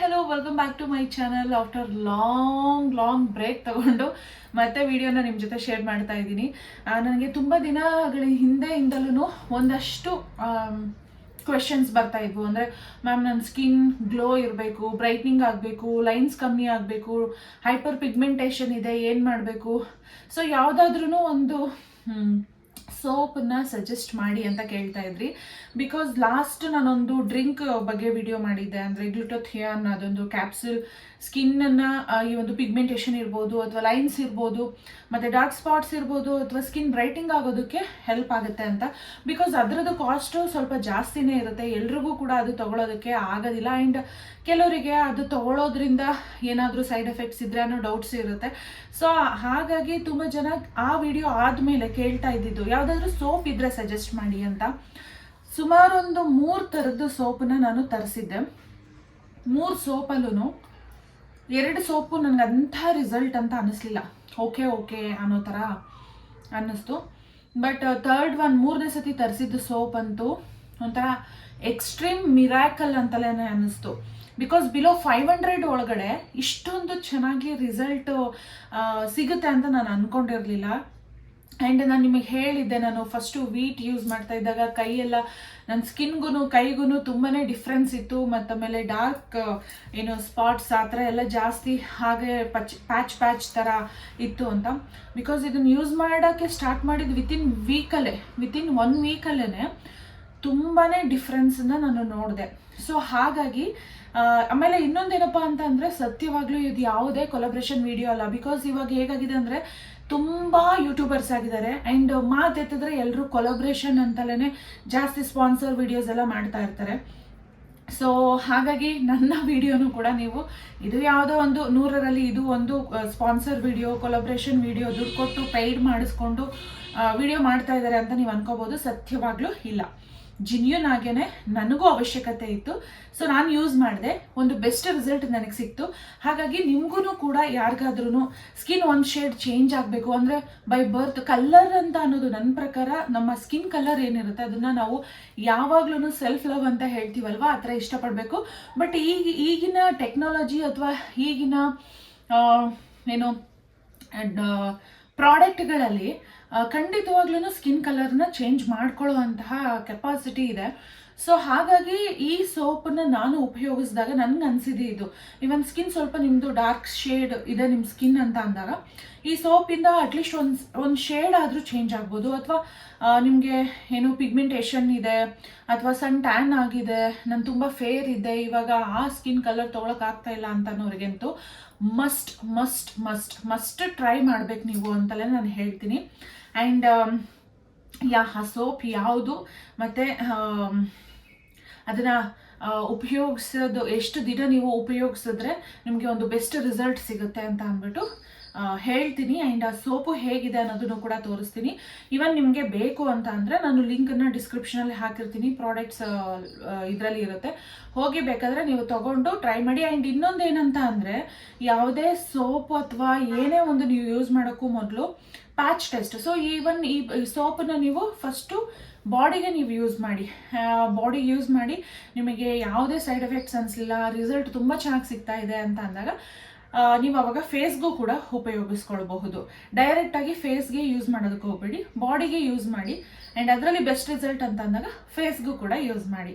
Hello welcome back to my channel after long long break ತಗೊಂಡು ಮತ್ತೆ ವಿಡಿಯೋನ ನಿಮ್ಮ ಜೊತೆ ಶೇರ್ ಮಾಡ್ತಾ ಇದ್ದೀನಿ. ನನಗೆ ತುಂಬ ದಿನಗಳ ಹಿಂದೆಯಿಂದಲೂ ಒಂದಷ್ಟು ಕ್ವೆಶನ್ಸ್ ಬರ್ತಾ ಇದ್ವು. ಅಂದರೆ ಮ್ಯಾಮ್ ನನ್ನ ಸ್ಕಿನ್ ಗ್ಲೋ ಇರಬೇಕು ಬ್ರೈಟ್ನಿಂಗ್ ಆಗಬೇಕು ಲೈನ್ಸ್ ಕಮ್ಮಿ ಆಗಬೇಕು ಹೈಪರ್ ಪಿಗ್ಮೆಂಟೇಷನ್ ಇದೆ, ಏನು ಮಾಡಬೇಕು? ಸೊ ಯಾವುದಾದ್ರೂ ಒಂದು ಸೋಪನ್ನ ಸಜೆಸ್ಟ್ ಮಾಡಿ ಅಂತ ಕೇಳ್ತಾ ಇದ್ರಿ. ಬಿಕಾಸ್ ಲಾಸ್ಟ್ ನಾನೊಂದು ಡ್ರಿಂಕ್ ಬಗ್ಗೆ ವಿಡಿಯೋ ಮಾಡಿದ್ದೆ. ಅಂದರೆ ಗ್ಲುಟೋಥಿಯಾನ್ ಅದೊಂದು ಕ್ಯಾಪ್ಸುಲ್ ಸ್ಕಿನ್ನನ್ನು ಈ ಒಂದು ಪಿಗ್ಮೆಂಟೇಷನ್ ಇರ್ಬೋದು ಅಥವಾ ಲೈನ್ಸ್ ಇರ್ಬೋದು, ಮತ್ತು ಡಾರ್ಕ್ ಸ್ಪಾಟ್ಸ್ ಇರ್ಬೋದು ಅಥವಾ ಸ್ಕಿನ್ ಬ್ರೈಟಿಂಗ್ ಆಗೋದಕ್ಕೆ ಹೆಲ್ಪ್ ಆಗುತ್ತೆ ಅಂತ. ಬಿಕಾಸ್ ಅದರದ್ದು ಕಾಸ್ಟು ಸ್ವಲ್ಪ ಜಾಸ್ತಿನೇ ಇರುತ್ತೆ. ಎಲ್ರಿಗೂ ಕೂಡ ಅದು ತೊಗೊಳೋದಕ್ಕೆ ಆಗೋದಿಲ್ಲ. ಆ್ಯಂಡ್ ಕೆಲವರಿಗೆ ಅದು ತೊಗೊಳೋದ್ರಿಂದ ಏನಾದರೂ ಸೈಡ್ ಎಫೆಕ್ಟ್ಸ್ ಇದ್ರೆ ಅನ್ನೋ ಡೌಟ್ಸ್ ಇರುತ್ತೆ. ಸೊ ಹಾಗಾಗಿ ತುಂಬ ಜನ ಆ ವಿಡಿಯೋ ಆದಮೇಲೆ ಕೇಳ್ತಾ ಇದ್ದಿದ್ದು. ಯಾವುದಾದ್ರೂ ಸೋಪ್ ಇದ್ರೆ ಸಜೆಸ್ಟ್ ಮಾಡಿ ಅಂತ. ಸುಮಾರೊಂದು ಮೂರು ಥರದ್ದು ಸೋಪನ್ನ ನಾನು ತರಿಸಿದ್ದೆ. ಮೂರು ಸೋಪಲ್ಲೂ ಎರಡು ಸೋಪು ನನಗೆ ಅಂಥ ರಿಸಲ್ಟ್ ಅಂತ ಅನಿಸ್ಲಿಲ್ಲ. ಓಕೆ ಓಕೆ ಅನ್ನೋ ಥರ ಅನ್ನಿಸ್ತು. ಬಟ್ ತರ್ಡ್ ಒನ್ ಮೂರನೇ ಸತಿ ತರಿಸಿದ್ದು ಸೋಪ್ ಅಂತೂ ಒಂಥರ ಎಕ್ಸ್ಟ್ರೀಮ್ ಮಿರಾಕಲ್ ಅಂತಲೇ ಅನ್ನಿಸ್ತು. ಬಿಕಾಸ್ ಬಿಲೋ ಫೈವ್ ಹಂಡ್ರೆಡ್ ಒಳಗಡೆ ಇಷ್ಟೊಂದು ಚೆನ್ನಾಗಿ ರಿಸಲ್ಟ್ ಸಿಗುತ್ತೆ ಅಂತ ನಾನು ಅಂದ್ಕೊಂಡಿರಲಿಲ್ಲ ಆ್ಯಂಡ್ ನಾನು ನಿಮಗೆ ಹೇಳಿದ್ದೆ, ನಾನು ಫಸ್ಟು ವೀಟ್ ಯೂಸ್ ಮಾಡ್ತಾ ಇದ್ದಾಗ ಕೈಯೆಲ್ಲ ನನ್ನ ಸ್ಕಿನ್ಗೂ ಕೈಗೂ ತುಂಬಾ ಡಿಫ್ರೆನ್ಸ್ ಇತ್ತು. ಮತ್ತು ಆಮೇಲೆ ಡಾರ್ಕ್ ಏನು ಸ್ಪಾಟ್ಸ್ ಆ ಥರ ಎಲ್ಲ ಜಾಸ್ತಿ ಹಾಗೆ ಪಚ್ ಪ್ಯಾಚ್ ಪ್ಯಾಚ್ ಥರ ಇತ್ತು ಅಂತ. ಬಿಕಾಸ್ ಇದನ್ನು ಯೂಸ್ ಮಾಡೋಕ್ಕೆ ಸ್ಟಾರ್ಟ್ ಮಾಡಿದ ವಿತಿನ್ ವೀಕಲ್ಲೇ ವಿತಿನ್ ಒನ್ ವೀಕಲ್ಲೇ ತುಂಬಾ ಡಿಫ್ರೆನ್ಸನ್ನ ನಾನು ನೋಡಿದೆ. ಸೊ ಹಾಗಾಗಿ ಆಮೇಲೆ ಇನ್ನೊಂದೇನಪ್ಪ ಅಂತ ಅಂದರೆ ಸತ್ಯವಾಗಲೂ ಇದು ಯಾವುದೇ ಕೊಲಬ್ರೇಷನ್ ವಿಡಿಯೋ ಅಲ್ಲ. ಬಿಕಾಸ್ ಇವಾಗ ಹೇಗಾಗಿದೆ ಅಂದರೆ ತುಂಬ ಯೂಟ್ಯೂಬರ್ಸ್ ಆಗಿದ್ದಾರೆ. ಆ್ಯಂಡ್ ಮಾತೆತ್ತಿದ್ರೆ ಎಲ್ಲರೂ ಕೊಲಬ್ರೇಷನ್ ಅಂತಲೇ ಜಾಸ್ತಿ ಸ್ಪಾನ್ಸರ್ ವಿಡಿಯೋಸ್ ಎಲ್ಲ ಮಾಡ್ತಾ ಇರ್ತಾರೆ. ಸೊ ಹಾಗಾಗಿ ನನ್ನ ವಿಡಿಯೋನು ಕೂಡ ನೀವು ಇದು ಯಾವುದೋ ಒಂದು ನೂರರಲ್ಲಿ ಇದು ಒಂದು ಸ್ಪಾನ್ಸರ್ ವಿಡಿಯೋ ಕೊಲಬ್ರೇಷನ್ ವಿಡಿಯೋ ದುಡ್ಡು ಕೊಟ್ಟು ಪೇಯ್ಡ್ ಮಾಡಿಸ್ಕೊಂಡು ವಿಡಿಯೋ ಮಾಡ್ತಾ ಇದ್ದಾರೆ ಅಂತ ನೀವು ಅನ್ಕೋಬೋದು. ಸತ್ಯವಾಗ್ಲೂ ಇಲ್ಲ. ಜಿನ್ಯೂನ್ ಆಗೇನೆ ನನಗೂ ಅವಶ್ಯಕತೆ ಇತ್ತು. ಸೊ ನಾನು ಯೂಸ್ ಮಾಡಿದೆ. ಒಂದು ಬೆಸ್ಟ್ ರಿಸಲ್ಟ್ ನನಗೆ ಸಿಕ್ತು. ಹಾಗಾಗಿ ನಿಮಗೂ ಕೂಡ ಯಾರಿಗಾದ್ರೂ ಸ್ಕಿನ್ ಒಂದು ಶೇಡ್ ಚೇಂಜ್ ಆಗಬೇಕು. ಅಂದರೆ ಬೈ ಬರ್ತ್ ಕಲರ್ ಅಂತ ಅನ್ನೋದು ನನ್ನ ಪ್ರಕಾರ ನಮ್ಮ ಸ್ಕಿನ್ ಕಲರ್ ಏನಿರುತ್ತೆ ಅದನ್ನು ನಾವು ಯಾವಾಗ್ಲೂ ಸೆಲ್ಫ್ ಲವ್ ಅಂತ ಹೇಳ್ತೀವಲ್ವ? ಆ ಥರ ಇಷ್ಟಪಡಬೇಕು. ಬಟ್ ಈಗ, ಈಗಿನ ಟೆಕ್ನಾಲಜಿ ಅಥವಾ ಈಗಿನ ಏನು ಪ್ರಾಡಕ್ಟ್ಗಳಲ್ಲಿ ಖಂಡಿತವಾಗ್ಲೂ ಸ್ಕಿನ್ ಕಲರ್ನ ಚೇಂಜ್ ಮಾಡ್ಕೊಳ್ಳುವಂತಹ ಕೆಪಾಸಿಟಿ ಇದೆ. ಸೊ ಹಾಗಾಗಿ ಈ ಸೋಪನ್ನ ನಾನು ಉಪಯೋಗಿಸಿದಾಗ ನನಗೆ ಅನಿಸಿದೆ ಇದು. ಇವನ್ ಸ್ಕಿನ್ ಸ್ವಲ್ಪ ನಿಮ್ಮದು ಡಾರ್ಕ್ ಶೇಡ್ ಇದೆ ನಿಮ್ಮ ಸ್ಕಿನ್ ಅಂತ ಅಂದಾಗ, ಈ ಸೋಪಿಂದ ಅಟ್ಲೀಸ್ಟ್ ಒಂದು ಒಂದು ಶೇಡ್ ಆದರೂ ಚೇಂಜ್ ಆಗ್ಬೋದು. ಅಥವಾ ನಿಮಗೆ ಏನು ಪಿಗ್ಮೆಂಟೇಷನ್ ಇದೆ, ಅಥವಾ ಸಣ್ಣ ಟ್ಯಾನ್ ಆಗಿದೆ, ನಾನು ತುಂಬ ಫೇರ್ ಇದೆ, ಇವಾಗ ಆ ಸ್ಕಿನ್ ಕಲರ್ ತೊಗೊಳಕ್ಕಾಗ್ತಾ ಇಲ್ಲ ಅಂತ ಅನ್ನೋರಿಗಂತೂ must must must must try ಮಾಡ್ಬೇಕು ನೀವು ಅಂತಲೇ ನಾನು ಹೇಳ್ತೀನಿ. ಆ್ಯಂಡ್ ಯಾ ಆ ಸೋಪ್ ಯಾವುದು? ಮತ್ತು ಅದನ್ನು ಉಪಯೋಗಿಸೋದು, ಎಷ್ಟು ದಿನ ನೀವು ಉಪಯೋಗಿಸಿದ್ರೆ ನಿಮಗೆ ಒಂದು ಬೆಸ್ಟ್ ರಿಸಲ್ಟ್ ಸಿಗುತ್ತೆ ಅಂತ ಅಂದ್ಬಿಟ್ಟು ಹೇಳ್ತೀನಿ. ಆ್ಯಂಡ್ ಆ ಸೋಪು ಹೇಗಿದೆ ಅನ್ನೋದನ್ನು ಕೂಡ ತೋರಿಸ್ತೀನಿ. ಇವನ್ ನಿಮಗೆ ಬೇಕು ಅಂತ ಅಂದರೆ ನಾನು ಲಿಂಕನ್ನು ಡಿಸ್ಕ್ರಿಪ್ಷನಲ್ಲಿ ಹಾಕಿರ್ತೀನಿ. ಪ್ರಾಡಕ್ಟ್ಸ್ ಇದರಲ್ಲಿ ಇರುತ್ತೆ. ಹೋಗಿ ಬೇಕಾದರೆ ನೀವು ತೊಗೊಂಡು ಟ್ರೈ ಮಾಡಿ. ಆ್ಯಂಡ್ ಇನ್ನೊಂದು ಏನಂತ ಅಂದರೆ, ಯಾವುದೇ ಸೋಪ್ ಅಥವಾ ಏನೇ ಒಂದು ನೀವು ಯೂಸ್ ಮಾಡೋಕ್ಕೂ ಮೊದಲು ಪ್ಯಾಚ್ ಟೆಸ್ಟ್ ಸೊ ಈವನ್ ಈ ಸೋಪನ್ನು ನೀವು ಫಸ್ಟು ಬಾಡಿಗೆ ನೀವು ಯೂಸ್ ಮಾಡಿ. ಬಾಡಿಗೆ ಯೂಸ್ ಮಾಡಿ. ನಿಮಗೆ ಯಾವುದೇ ಸೈಡ್ ಎಫೆಕ್ಟ್ಸ್ ಅನಿಸಲಿಲ್ಲ ರಿಸಲ್ಟ್ ತುಂಬ ಚೆನ್ನಾಗಿ ಸಿಗ್ತಾ ಇದೆ ಅಂತ ಅಂದಾಗ ನೀವು ಅವಾಗ ಫೇಸ್ಗೂ ಕೂಡ ಉಪಯೋಗಿಸ್ಕೊಳ್ಬಹುದು. ಡೈರೆಕ್ಟಾಗಿ ಫೇಸ್ಗೆ ಯೂಸ್ ಮಾಡೋದಕ್ಕೆ ಹೋಗ್ಬೇಡಿ. ಬಾಡಿಗೆ ಯೂಸ್ ಮಾಡಿ. ಆ್ಯಂಡ್ ಅದರಲ್ಲಿ ಬೆಸ್ಟ್ ರಿಸಲ್ಟ್ ಅಂತ ಅಂದಾಗ ಫೇಸ್ಗೂ ಕೂಡ ಯೂಸ್ ಮಾಡಿ.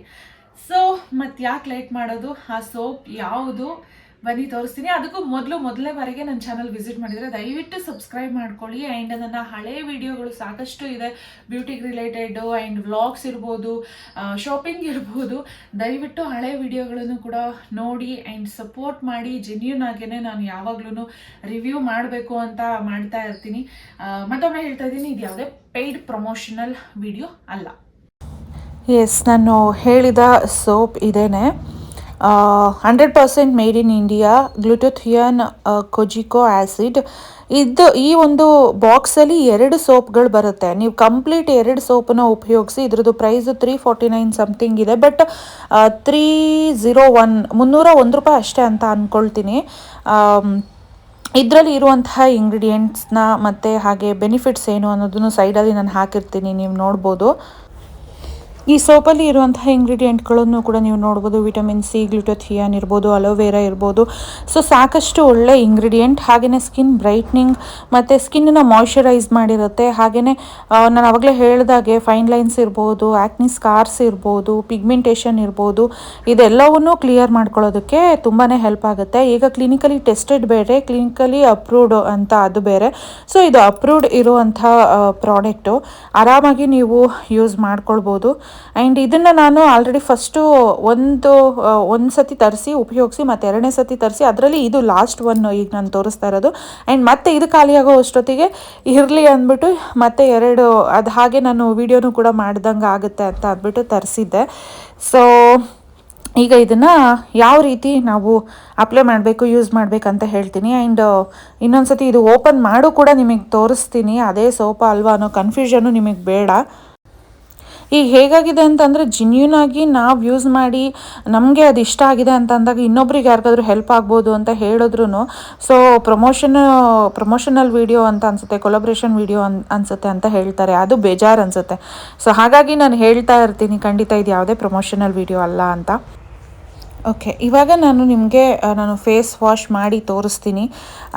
ಸೊ ಮತ್ತೆ ಯಾಕೆ ಲೇಟ್ ಮಾಡೋದು? ಆ ಸೋಪ್ ಯಾವುದು? ಬನ್ನಿ, ತೋರಿಸ್ತೀನಿ. ಅದಕ್ಕೂ ಮೊದಲು ಮೊದಲೇ ಬಾರಿಗೆ ನನ್ನ ಚಾನಲ್ ವಿಸಿಟ್ ಮಾಡಿದರೆ ದಯವಿಟ್ಟು ಸಬ್ಸ್ಕ್ರೈಬ್ ಮಾಡ್ಕೊಳ್ಳಿ. ಆ್ಯಂಡ್ ನನ್ನ ಹಳೆ ವಿಡಿಯೋಗಳು ಸಾಕಷ್ಟು ಇದೆ. ಬ್ಯೂಟಿಗೆ ರಿಲೇಟೆಡು ಆ್ಯಂಡ್ ವ್ಲಾಗ್ಸ್ ಇರ್ಬೋದು ಶಾಪಿಂಗ್ ಇರ್ಬೋದು. ದಯವಿಟ್ಟು ಹಳೆ ವಿಡಿಯೋಗಳನ್ನು ಕೂಡ ನೋಡಿ ಆ್ಯಂಡ್ ಸಪೋರ್ಟ್ ಮಾಡಿ. ಜೆನ್ಯೂನ್ ಆಗೇ ನಾನು ಯಾವಾಗ್ಲೂ ರಿವ್ಯೂ ಮಾಡಬೇಕು ಅಂತ ಮಾಡ್ತಾ ಇರ್ತೀನಿ. ಮತ್ತೊಮ್ಮೆ ಹೇಳ್ತಾ ಇದ್ದೀನಿ, ಇದು ಯಾವುದೇ ಪೇಯ್ಡ್ ಪ್ರಮೋಷನಲ್ ವಿಡಿಯೋ ಅಲ್ಲ. ಎಸ್ ನಾನು ಹೇಳಿದ ಸೋಪ್ ಇದೇನೆ. Hundred percent made in India glutathione kojic acid ಇದು ಈ ಒಂದು ಬಾಕ್ಸಲ್ಲಿ ಎರಡು ಸೋಪ್ಗಳು ಬರುತ್ತೆ. ನೀವು ಕಂಪ್ಲೀಟ್ ಎರಡು ಸೋಪನ್ನ ಉಪಯೋಗಿಸಿ ಇದ್ರದ್ದು price three forty nine something ಇದೆ. ಬಟ್ ತ್ರೀ ಝೀರೋ ಒನ್ ಮುನ್ನೂರ ಒಂದು ರೂಪಾಯಿ ಅಷ್ಟೇ ಅಂತ ಅಂದ್ಕೊಳ್ತೀನಿ ಇದರಲ್ಲಿ ಇರುವಂತಹ ಇಂಗ್ರೀಡಿಯೆಂಟ್ಸ್ನ ಮತ್ತು ಹಾಗೆ ಬೆನಿಫಿಟ್ಸ್ ಏನು ಅನ್ನೋದನ್ನು ಸೈಡಲ್ಲಿ ನಾನು ಹಾಕಿರ್ತೀನಿ, ನೀವು ನೋಡ್ಬೋದು. ಈ ಸೋಪಲ್ಲಿ ಇರುವಂತಹ ಇಂಗ್ರೀಡಿಯೆಂಟ್ಗಳನ್ನು ಕೂಡ ನೀವು ನೋಡ್ಬೋದು. ವಿಟಮಿನ್ ಸಿ, ಗ್ಲುಟೋಥಿಯಾನ್ ಇರ್ಬೋದು, ಅಲೋವೆರಾ ಇರ್ಬೋದು. ಸೊ, ಸಾಕಷ್ಟು ಒಳ್ಳೆ ಇಂಗ್ರೀಡಿಯೆಂಟ್. ಹಾಗೆಯೇ ಸ್ಕಿನ್ ಬ್ರೈಟ್ನಿಂಗ್ ಮತ್ತು ಸ್ಕಿನ್ನನ್ನು ಮಾಯ್ಶ್ಚರೈಸ್ ಮಾಡಿರುತ್ತೆ. ಹಾಗೆಯೇ ನಾನು ಆವಾಗಲೇ ಹೇಳಿದಾಗೆ ಫೈನ್ ಲೈನ್ಸ್ ಇರ್ಬೋದು ಆ್ಯಕ್ನಿ ಸ್ಕಾರ್ಸ್ ಇರ್ಬೋದು, ಪಿಗ್ಮೆಂಟೇಷನ್ ಇರ್ಬೋದು. ಇದೆಲ್ಲವನ್ನೂ ಕ್ಲಿಯರ್ ಮಾಡ್ಕೊಳ್ಳೋದಕ್ಕೆ ತುಂಬಾ ಹೆಲ್ಪ್ ಆಗುತ್ತೆ. ಈಗ ಕ್ಲಿನಿಕಲಿ ಟೆಸ್ಟೆಡ್ ಬೇರೆ, ಕ್ಲಿನಿಕಲಿ ಅಪ್ರೂವ್ಡ್ ಅಂತ ಅದು ಬೇರೆ. ಸೊ, ಇದು ಅಪ್ರೂವ್ಡ್ ಇರುವಂಥ ಪ್ರಾಡಕ್ಟು. ಆರಾಮಾಗಿ ನೀವು ಯೂಸ್ ಮಾಡ್ಕೊಳ್ಬೋದು. ಆ್ಯಂಡ್ ಇದನ್ನು ನಾನು ಆಲ್ರೆಡಿ ಫಸ್ಟು ಒಂದು ಒಂದು ಸತಿ ತರಿಸಿ, ಉಪಯೋಗಿಸಿ, ಮತ್ತು ಎರಡನೇ ಸತಿ ತರಿಸಿ, ಅದರಲ್ಲಿ ಇದು ಲಾಸ್ಟ್ ಒನ್ ಈಗ ನಾನು ತೋರಿಸ್ತಾ ಇರೋದು. ಆ್ಯಂಡ್ ಮತ್ತೆ ಇದು ಖಾಲಿಯಾಗೋ ಅಷ್ಟೊತ್ತಿಗೆ ಇರಲಿ ಅಂದ್ಬಿಟ್ಟು ಮತ್ತೆ ಎರಡು, ಅದು ಹಾಗೆ ನಾನು ವೀಡಿಯೋನು ಕೂಡ ಮಾಡ್ದಂಗೆ ಆಗುತ್ತೆ ಅಂತ ಅಂದ್ಬಿಟ್ಟು ತರಿಸಿದ್ದೆ. ಸೊ ಈಗ ಇದನ್ನು ಯಾವ ರೀತಿ ನಾವು ಅಪ್ಲೈ ಮಾಡಬೇಕು ಯೂಸ್ ಮಾಡಬೇಕಂತ ಹೇಳ್ತೀನಿ. ಆ್ಯಂಡ್ ಇನ್ನೊಂದು ಸತಿ ಇದು ಓಪನ್ ಮಾಡು ಕೂಡ ನಿಮಗೆ ತೋರಿಸ್ತೀನಿ. ಅದೇ ಸೋಪ ಅಲ್ವಾ ಅನ್ನೋ ಕನ್ಫ್ಯೂಷನು ನಿಮಗೆ ಬೇಡ. ಈಗ ಹೇಗಾಗಿದೆ ಅಂತಂದರೆ ಜಿನ್ಯೂನ್ ಆಗಿ ನಾವು ಯೂಸ್ ಮಾಡಿ ನಮಗೆ ಅದು ಇಷ್ಟ ಆಗಿದೆ ಅಂತ ಅಂದಾಗ ಇನ್ನೊಬ್ರಿಗೆ ಯಾರಿಗಾದ್ರೂ ಹೆಲ್ಪ್ ಆಗ್ಬೋದು ಅಂತ ಹೇಳಿದ್ರು ಸೊ ಪ್ರಮೋಷನ್ ಪ್ರಮೋಷನಲ್ ವಿಡಿಯೋ ಅಂತ ಅನಿಸುತ್ತೆ ಕೊಲಬ್ರೇಷನ್ ವಿಡಿಯೋ ಅನ್, ಅನಿಸುತ್ತೆ ಅಂತ ಹೇಳ್ತಾರೆ. ಅದು ಬೇಜಾರು ಅನಿಸುತ್ತೆ. ಸೊ ಹಾಗಾಗಿ ನಾನು ಹೇಳ್ತಾ ಇರ್ತೀನಿ, ಖಂಡಿತ ಇದು ಯಾವುದೇ ಪ್ರಮೋಷನಲ್ ವಿಡಿಯೋ ಅಲ್ಲ ಅಂತ. ಓಕೆ ಇವಾಗ ನಾನು ನಿಮಗೆ ನಾನು ಫೇಸ್ ವಾಶ್ ಮಾಡಿ ತೋರಿಸ್ತೀನಿ.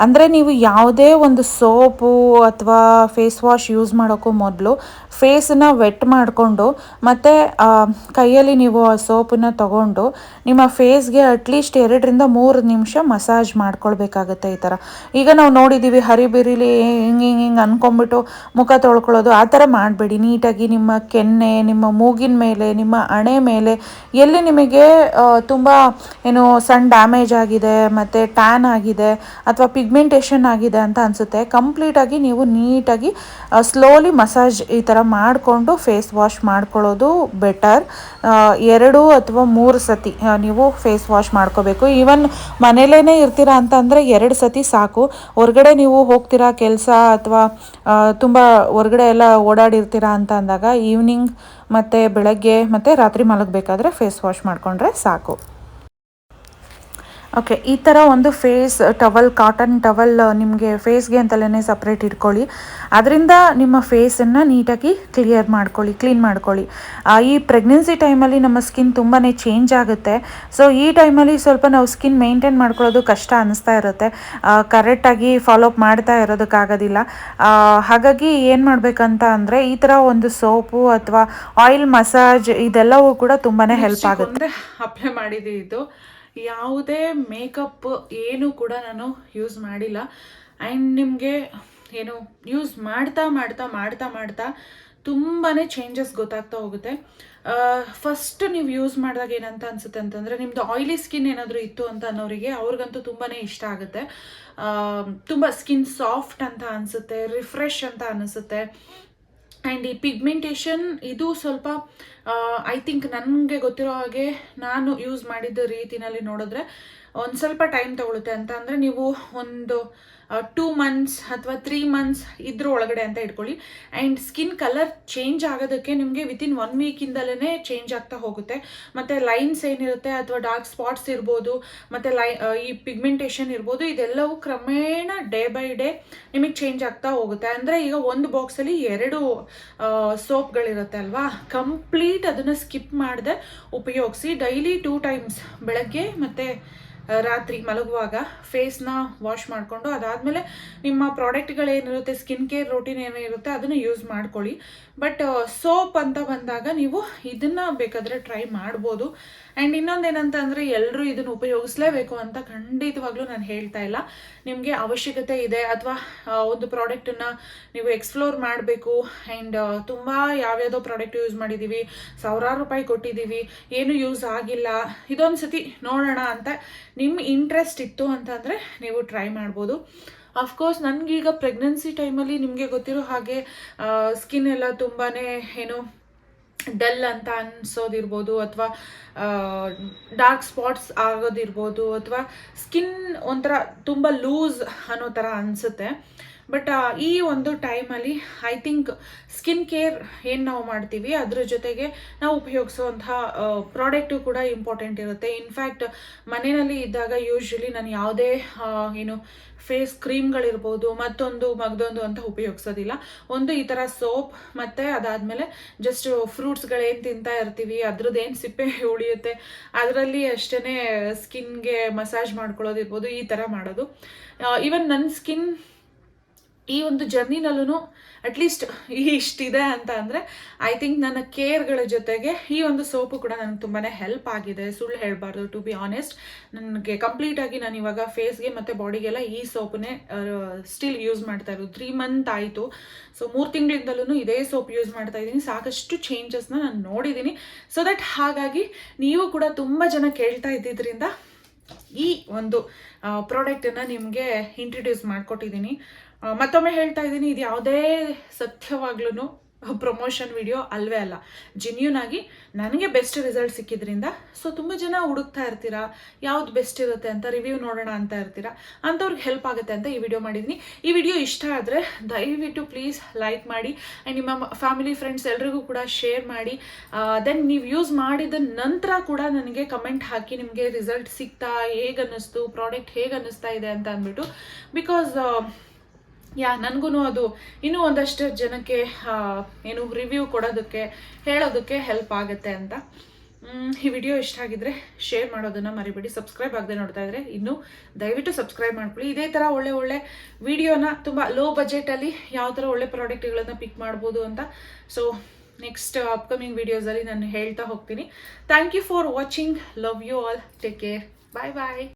ಅಂದರೆ ನೀವು ಯಾವುದೇ ಒಂದು ಸೋಪು ಅಥವಾ ಫೇಸ್ ವಾಶ್ ಯೂಸ್ ಮಾಡೋಕ್ಕೂ ಮೊದಲು ಫೇಸನ್ನ ವೆಟ್ ಮಾಡಿಕೊಂಡು, ಮತ್ತು ಕೈಯಲ್ಲಿ ನೀವು ಆ ಸೋಪನ್ನ ತಗೊಂಡು, ನಿಮ್ಮ ಫೇಸ್ಗೆ ಅಟ್ಲೀಸ್ಟ್ ಎರಡರಿಂದ ಮೂರು ನಿಮಿಷ ಮಸಾಜ್ ಮಾಡ್ಕೊಳ್ಬೇಕಾಗತ್ತೆ ಈ ಥರ ಈಗ ನಾವು ನೋಡಿದ್ದೀವಿ ಹರಿಬಿರಿಲಿ ಹಿಂಗೆ ಹಿಂಗೆ ಹಿಂಗೆ ಅಂದ್ಕೊಂಬಿಟ್ಟು ಮುಖ ತೊಳ್ಕೊಳ್ಳೋದು, ಆ ಥರ ಮಾಡಬೇಡಿ. ನೀಟಾಗಿ ನಿಮ್ಮ ಕೆನ್ನೆ, ನಿಮ್ಮ ಮೂಗಿನ ಮೇಲೆ, ನಿಮ್ಮ ಹಣೆ ಮೇಲೆ, ಎಲ್ಲಿ ನಿಮಗೆ ತುಂಬ, ಏನು ಸಣ್ಣ ಡ್ಯಾಮೇಜ್ ಆಗಿದೆ, ಮತ್ತು ಟ್ಯಾನ್ ಆಗಿದೆ, ಅಥವಾ ಪಿಗ್ಮೆಂಟೇಷನ್ ಆಗಿದೆ ಅಂತ ಅನಿಸುತ್ತೆ ಕಂಪ್ಲೀಟಾಗಿ ನೀವು ನೀಟಾಗಿ ಸ್ಲೋಲಿ ಮಸಾಜ್ ಈ ಥರ ಮಾಡಿಕೊಂಡು ಫೇಸ್ ವಾಶ್ ಮಾಡ್ಕೊಳ್ಳೋದು ಬೆಟರ್ ಎರಡು ಅಥವಾ ಮೂರು ಸತಿ ನೀವು ಫೇಸ್ ವಾಶ್ ಮಾಡ್ಕೋಬೇಕು. ಈವನ್ ಮನೇಲೇ ಇರ್ತೀರಾ ಅಂತಂದರೆ ಎರಡು ಸತಿ ಸಾಕು. ಹೊರಗಡೆ ನೀವು ಹೋಗ್ತೀರಾ ಕೆಲಸ ಅಥವಾ ತುಂಬ ಹೊರಗಡೆ ಎಲ್ಲ ಓಡಾಡಿರ್ತೀರಾ ಅಂತ ಅಂದಾಗ ಈವ್ನಿಂಗ್ ಮತ್ತು ಬೆಳಗ್ಗೆ ಮತ್ತು ರಾತ್ರಿ ಮಲಗಬೇಕಾದ್ರೆ ಫೇಸ್ ವಾಶ್ ಮಾಡಿಕೊಂಡ್ರೆ ಸಾಕು. ಓಕೆ ಈ ಥರ ಒಂದು ಫೇಸ್ ಟವಲ್ ಕಾಟನ್ ಟವಲ್ ನಿಮಗೆ ಫೇಸ್ಗೆ ಅಂತಲೇ ಸಪ್ರೇಟ್ ಇಟ್ಕೊಳ್ಳಿ. ಅದರಿಂದ ನಿಮ್ಮ ಫೇಸನ್ನು ನೀಟಾಗಿ ಕ್ಲಿಯರ್ ಮಾಡ್ಕೊಳ್ಳಿ ಕ್ಲೀನ್ ಮಾಡ್ಕೊಳ್ಳಿ. ಈ ಪ್ರೆಗ್ನೆನ್ಸಿ ಟೈಮಲ್ಲಿ ನಮ್ಮ ಸ್ಕಿನ್ ತುಂಬಾ ಚೇಂಜ್ ಆಗುತ್ತೆ. ಸೊ ಈ ಟೈಮಲ್ಲಿ ಸ್ವಲ್ಪ ನಾವು ಸ್ಕಿನ್ ಮೇಂಟೈನ್ ಮಾಡ್ಕೊಳ್ಳೋದು ಕಷ್ಟ ಅನ್ನಿಸ್ತಾ ಇರುತ್ತೆ. ಕರೆಕ್ಟಾಗಿ ಫಾಲೋಅಪ್ ಮಾಡ್ತಾ ಇರೋದಕ್ಕಾಗೋದಿಲ್ಲ. ಹಾಗಾಗಿ ಏನು ಮಾಡಬೇಕಂತ ಅಂದರೆ ಈ ಥರ ಒಂದು ಸೋಪು ಅಥವಾ ಆಯಿಲ್ ಮಸಾಜ್ ಇದೆಲ್ಲವೂ ಕೂಡ ತುಂಬಾ ಹೆಲ್ಪ್ ಆಗುತ್ತೆ. ಅಪ್ಲೈ ಮಾಡಿದೆ ಇದು. ಯಾವುದೇ ಮೇಕಪ್ ಏನು ಕೂಡ ನಾನು ಯೂಸ್ ಮಾಡಿಲ್ಲ. ಆ್ಯಂಡ್ ನಿಮಗೆ ಏನು ಯೂಸ್ ಮಾಡ್ತಾ ಮಾಡ್ತಾ ಮಾಡ್ತಾ ಮಾಡ್ತಾ ತುಂಬಾ ಚೇಂಜಸ್ ಗೊತ್ತಾಗ್ತಾ ಹೋಗುತ್ತೆ. ಫಸ್ಟ್ ನೀವು ಯೂಸ್ ಮಾಡಿದಾಗ ಏನಂತ ಅನ್ಸುತ್ತೆ ಅಂತಂದರೆ ನಿಮ್ಮದು ಆಯಿಲಿ ಸ್ಕಿನ್ ಏನಾದರೂ ಇತ್ತು ಅಂತ ಅನ್ನೋರಿಗೆ ಅವ್ರಿಗಂತೂ ತುಂಬಾ ಇಷ್ಟ ಆಗುತ್ತೆ. ತುಂಬ ಸ್ಕಿನ್ ಸಾಫ್ಟ್ ಅಂತ ಅನಿಸುತ್ತೆ ರಿಫ್ರೆಶ್ ಅಂತ ಅನಿಸುತ್ತೆ. ಆ್ಯಂಡ್ ಈ ಪಿಗ್ಮೆಂಟೇಷನ್ ಇದು ಸ್ವಲ್ಪ ಐ ಥಿಂಕ್ ನನಗೆ ಗೊತ್ತಿರೋ ಹಾಗೆ ನಾನು ಯೂಸ್ ಮಾಡಿದ್ದ ರೀತಿನಲ್ಲಿ ನೋಡಿದ್ರೆ ಒಂದು ಸ್ವಲ್ಪ ಟೈಮ್ ತಗೊಳುತ್ತೆ ಅಂತ ಅಂದರೆ ನೀವು ಒಂದು ಟೂ ಮಂತ್ಸ್ ಅಥವಾ ತ್ರೀ ಮಂತ್ಸ್ ಇದ್ರ ಒಳಗಡೆ ಅಂತ ಇಟ್ಕೊಳ್ಳಿ. ಆ್ಯಂಡ್ ಸ್ಕಿನ್ ಕಲರ್ ಚೇಂಜ್ ಆಗೋದಕ್ಕೆ ನಿಮಗೆ ವಿತಿನ್ ಒನ್ ವೀಕಿಂದಲೇ ಚೇಂಜ್ ಆಗ್ತಾ ಹೋಗುತ್ತೆ. ಮತ್ತು ಲೈನ್ಸ್ ಏನಿರುತ್ತೆ ಅಥವಾ ಡಾರ್ಕ್ ಸ್ಪಾಟ್ಸ್ ಇರ್ಬೋದು, ಮತ್ತು ಲೈ ಈ ಪಿಗ್ಮೆಂಟೇಷನ್ ಇರ್ಬೋದು, ಇದೆಲ್ಲವೂ ಕ್ರಮೇಣ ಡೇ ಬೈ ಡೇ ನಿಮಗೆ ಚೇಂಜ್ ಆಗ್ತಾ ಹೋಗುತ್ತೆ. ಅಂದರೆ ಈಗ ಒಂದು ಬಾಕ್ಸಲ್ಲಿ ಎರಡು ಸೋಪ್ಗಳಿರುತ್ತೆ ಅಲ್ವಾ? ಕಂಪ್ಲೀಟ್ ಅದನ್ನು ಸ್ಕಿಪ್ ಮಾಡದೆ, ಉಪಯೋಗಿಸಿ. ಡೈಲಿ ಟೂ ಟೈಮ್ಸ್ ಬೆಳಗ್ಗೆ ಮತ್ತು ರಾತ್ರಿ ಮಲಗುವಾಗ ಫೇಸ್ನ ವಾಶ್ ಮಾಡಿಕೊಂಡು, ಅದಾದಮೇಲೆ ನಿಮ್ಮ ಪ್ರಾಡಕ್ಟ್ಗಳೇನಿರುತ್ತೆ ಸ್ಕಿನ್ ಕೇರ್ ರೋಟೀನ್ ಏನಿರುತ್ತೆ, ಅದನ್ನು ಯೂಸ್ ಮಾಡ್ಕೊಳ್ಳಿ. ಬಟ್ ಸೋಪ್ ಅಂತ ಬಂದಾಗ ನೀವು ಇದನ್ನು ಬೇಕಾದರೆ ಟ್ರೈ ಮಾಡ್ಬೋದು. ಆ್ಯಂಡ್ ಇನ್ನೊಂದೇನಂತ ಅಂದರೆ ಎಲ್ಲರೂ ಇದನ್ನು ಉಪಯೋಗಿಸಲೇಬೇಕು ಅಂತ ಖಂಡಿತವಾಗ್ಲೂ ನಾನು ಹೇಳ್ತಾ ಇಲ್ಲ. ನಿಮಗೆ ಅವಶ್ಯಕತೆ ಇದೆ ಅಥವಾ ಒಂದು ಪ್ರಾಡಕ್ಟನ್ನು ನೀವು ಎಕ್ಸ್ಪ್ಲೋರ್ ಮಾಡಬೇಕು. ಆ್ಯಂಡ್ ತುಂಬ ಯಾವ್ಯಾವುದೋ ಪ್ರಾಡಕ್ಟ್ ಯೂಸ್ ಮಾಡಿದ್ದೀವಿ ಸಾವಿರಾರು ರೂಪಾಯಿ ಕೊಟ್ಟಿದ್ದೀವಿ ಏನು ಯೂಸ್ ಆಗಿಲ್ಲ. ಇದೊಂದು ಸತಿ ನೋಡೋಣ ಅಂತ ನಿಮ್ಮ ಇಂಟ್ರೆಸ್ಟ್ ಇತ್ತು ಅಂತಂದರೆ ನೀವು ಟ್ರೈ ಮಾಡ್ಬೋದು. ಅಫ್ಕೋರ್ಸ್ ನನಗೀಗ ಪ್ರೆಗ್ನೆನ್ಸಿ ಟೈಮಲ್ಲಿ ನಿಮಗೆ ಗೊತ್ತಿರೋ ಹಾಗೆ ಸ್ಕಿನ್ ಎಲ್ಲ ತುಂಬಾ ಏನು ಡಲ್ ಅಂತ ಅನ್ಸೋದಿರ್ಬೋದು ಅಥವಾ ಡಾರ್ಕ್ ಸ್ಪಾಟ್ಸ್ ಆಗೋದಿರ್ಬೋದು ಅಥವಾ, ಸ್ಕಿನ್ ಒಂಥರ ತುಂಬ ಲೂಸ್ ಅನ್ನೋ ಥರ ಅನಿಸುತ್ತೆ. ಬಟ್ ಈ ಒಂದು ಟೈಮಲ್ಲಿ ಐ ಥಿಂಕ್ ಸ್ಕಿನ್ ಕೇರ್ ಏನು ನಾವು ಮಾಡ್ತೀವಿ, ಅದ್ರ ಜೊತೆಗೆ ನಾವು ಉಪಯೋಗಿಸುವಂತಹ ಪ್ರಾಡಕ್ಟು ಕೂಡ ಇಂಪಾರ್ಟೆಂಟ್ ಇರುತ್ತೆ. ಇನ್ಫ್ಯಾಕ್ಟ್ ಮನೆಯಲ್ಲಿ ಇದ್ದಾಗ ಯೂಶ್ವಲಿ ನಾನು ಯಾವುದೇ ಏನು ಫೇಸ್ ಕ್ರೀಮ್ಗಳಿರ್ಬೋದು ಮತ್ತೊಂದು ಮಗದೊಂದು ಅಂತ ಉಪಯೋಗಿಸೋದಿಲ್ಲ. ಒಂದು ಈ ಥರ ಸೋಪ್ ಮತ್ತು ಅದಾದಮೇಲೆ ಜಸ್ಟ್ ಫ್ರೂಟ್ಸ್ಗಳೇನು ತಿಂತಾ ಇರ್ತೀವಿ, ಅದ್ರದ್ದು ಏನು ಸಿಪ್ಪೆ ಉಳಿಯುತ್ತೆ, ಅದರಲ್ಲಿ ಅಷ್ಟೇ ಸ್ಕಿನ್ಗೆ ಮಸಾಜ್ ಮಾಡ್ಕೊಳ್ಳೋದಿರ್ಬೋದು, ಈ ಥರ ಮಾಡೋದು. ಈವನ್ ನನ್ನ ಸ್ಕಿನ್ ಈ ಒಂದು ಜರ್ನಿನಲ್ಲೂ ಅಟ್ಲೀಸ್ಟ್ ಇಷ್ಟಿದೆ ಅಂತ ಅಂದರೆ ಐ ಥಿಂಕ್ ನನ್ನ ಕೇರ್ಗಳ ಜೊತೆಗೆ ಈ ಒಂದು ಸೋಪು ಕೂಡ ನನಗೆ ತುಂಬಾ ಹೆಲ್ಪ್ ಆಗಿದೆ. ಸುಳ್ಳು ಹೇಳಬಾರ್ದು. ಟು ಬಿ ಆನೆಸ್ಟ್ ನನಗೆ ಕಂಪ್ಲೀಟಾಗಿ ನಾನು ಇವಾಗ ಫೇಸ್ಗೆ ಮತ್ತು ಬಾಡಿಗೆಲ್ಲ ಈ ಸೋಪನ್ನೇ ಸ್ಟಿಲ್ ಯೂಸ್ ಮಾಡ್ತಾ ಇರೋದು. ತ್ರೀ ಮಂತ್ ಆಯಿತು. ಸೊ ಮೂರು ತಿಂಗಳಿಂದಲೂ ಇದೇ ಸೋಪ್ ಯೂಸ್ ಮಾಡ್ತಾ ಇದ್ದೀನಿ. ಸಾಕಷ್ಟು ಚೇಂಜಸ್ನ ನಾನು ನೋಡಿದ್ದೀನಿ. ಸೊ ದಟ್ ಹಾಗಾಗಿ ನೀವು ಕೂಡ ತುಂಬ ಜನ ಕೇಳ್ತಾ ಇದ್ದಿದ್ದರಿಂದ ಈ ಒಂದು ಪ್ರಾಡಕ್ಟನ್ನು ನಿಮಗೆ ಇಂಟ್ರಡ್ಯೂಸ್ ಮಾಡಿಕೊಟ್ಟಿದ್ದೀನಿ. ಮತ್ತೊಮ್ಮೆ ಹೇಳ್ತಾ ಇದ್ದೀನಿ, ಇದು ಯಾವುದೇ ಸತ್ಯವಾಗ್ಲೂ ಪ್ರಮೋಷನ್ ವಿಡಿಯೋ ಅಲ್ವೇ ಅಲ್ಲ. ಜೆನ್ಯೂನ್ ಆಗಿ ನನಗೆ ಬೆಸ್ಟ್ ರಿಸಲ್ಟ್ ಸಿಕ್ಕಿದ್ರಿಂದ ಸೊ ತುಂಬ ಜನ ಹುಡುಕ್ತಾ ಇರ್ತೀರಾ, ಯಾವ್ದು ಬೆಸ್ಟ್ ಇರುತ್ತೆ ಅಂತ ರಿವ್ಯೂ ನೋಡೋಣ ಅಂತ ಇರ್ತೀರಾ, ಅಂಥವ್ರಿಗೆ ಹೆಲ್ಪ್ ಆಗುತ್ತೆ ಅಂತ ಈ ವಿಡಿಯೋ ಮಾಡಿದ್ದೀನಿ. ಈ ವಿಡಿಯೋ ಇಷ್ಟ ಆದರೆ ದಯವಿಟ್ಟು ಪ್ಲೀಸ್ ಲೈಕ್ ಮಾಡಿ ಆ್ಯಂಡ್ ನಿಮ್ಮ ಫ್ಯಾಮಿಲಿ ಫ್ರೆಂಡ್ಸ್ ಎಲ್ರಿಗೂ ಕೂಡ ಶೇರ್ ಮಾಡಿ ದೆನ್ ನೀವು ಯೂಸ್ ಮಾಡಿದ ನಂತರ ಕೂಡ ನನಗೆ ಕಮೆಂಟ್ ಹಾಕಿ ನಿಮಗೆ ರಿಸಲ್ಟ್ ಸಿಗ್ತಾ ಹೇಗೆ ಅನ್ನಿಸ್ತು ಪ್ರಾಡಕ್ಟ್ ಹೇಗೆ ಅನ್ನಿಸ್ತಾ ಇದೆ ಅಂತ ಅಂದ್ಬಿಟ್ಟು ಬಿಕಾಸ್ ಯಾ ನನಗೂ ಅದು ಇನ್ನೂ ಒಂದಷ್ಟು ಜನಕ್ಕೆ ಏನು ರಿವ್ಯೂ ಕೊಡೋದಕ್ಕೆ, ಹೇಳೋದಕ್ಕೆ ಹೆಲ್ಪ್ ಆಗುತ್ತೆ ಅಂತ. ಈ ವಿಡಿಯೋ ಇಷ್ಟ ಆಗಿದ್ರೆ ಶೇರ್ ಮಾಡೋದನ್ನು ಮರಿಬೇಡಿ. ಸಬ್ಸ್ಕ್ರೈಬ್ ಆಗದೆ ನೋಡ್ತಾ ಇದ್ರೆ ಇನ್ನು ದಯವಿಟ್ಟು ಸಬ್ಸ್ಕ್ರೈಬ್ ಮಾಡ್ಕೊಳ್ಳಿ. ಇದೇ ಥರ ಒಳ್ಳೆ ಒಳ್ಳೆ ವಿಡಿಯೋನ ತುಂಬ ಲೋ ಬಜೆಟಲ್ಲಿ ಯಾವ ಥರ ಒಳ್ಳೆ ಪ್ರಾಡಕ್ಟ್ಗಳನ್ನು ಪಿಕ್ ಮಾಡ್ಬೋದು ಅಂತ. ಸೊ ನೆಕ್ಸ್ಟ್ ಅಪ್ಕಮಿಂಗ್ ವಿಡಿಯೋಸಲ್ಲಿ ನಾನು ಹೇಳ್ತಾ ಹೋಗ್ತೀನಿ. Thank you for watching love you all take care bye bye